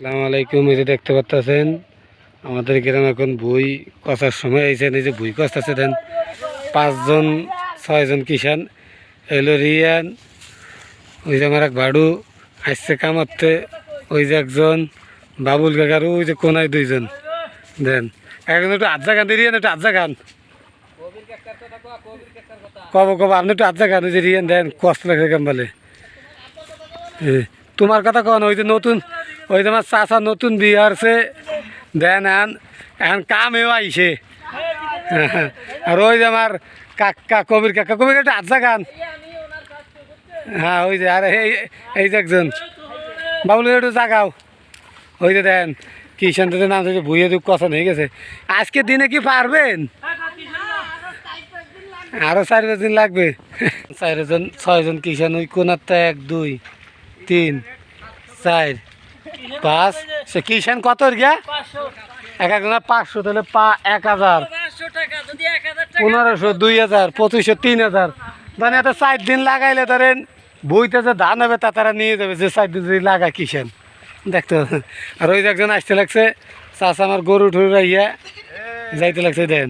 আসসালামু আলাইকুম, এই যে দেখতে পাচ্ছেন আমাদের গ্রামে এখন বই কষার সময়। এই যে এই যে বই কষতেছে, দেন পাঁচজন, ছয়জন কিষান, এলো রিয়ান, ওই যে আমার এক ভাড়ু আসছে কামাতে ওই যে একজন, বাবুল কাকার, ওই যে কোনায় দুইজন, দেন। একজন একটু আজ্জা গান রিয়ান, একটু আজ্জা গান কব কব আপনি একটু আজ্জা গান ওই যে রিয়ান, দেন, কষ্ট লাগছে কেমন বলে? তোমার কথা কন, ওই যে নতুন ওই যে আমার চাচা নতুন বিয়ে আসছে দেন এখন এখন কামেও আইছে। আর ওই যে আমার কাকা কবির কাকা, কবির একটা আচ্ছা গান হ্যাঁ ওই যে, আর এই এই যে একজন। বাবুল একটু জাগাও। ওই যে দেন কিষান তো নাম হচ্ছে ভুইয়ে দুঃখ কথা হয়ে গেছে। আজকে দিনে কি পারবেন? আরও চার পাঁচ দিন লাগবে। চারজন ছয়জন কিষান ওই কোনারটা এক, দুই, তিন, চার। পাঁচ সে কিষান কত গিয়া? এক একজনের পাঁচশো তাহলে পা এক হাজার। পনেরোশো দুই হাজার পঁচিশশো তিন হাজার। মানে এত চার দিন লাগাইলে ধরেন বইতে যে ধান হবে তা তারা নিয়ে যাবে যে চার দিন যদি লাগায় কিষান দেখতে। আর ওই একজন আসতে লাগছে চাষা আমার গরু ঠরু রাইয়া যাইতে লাগছে দেন।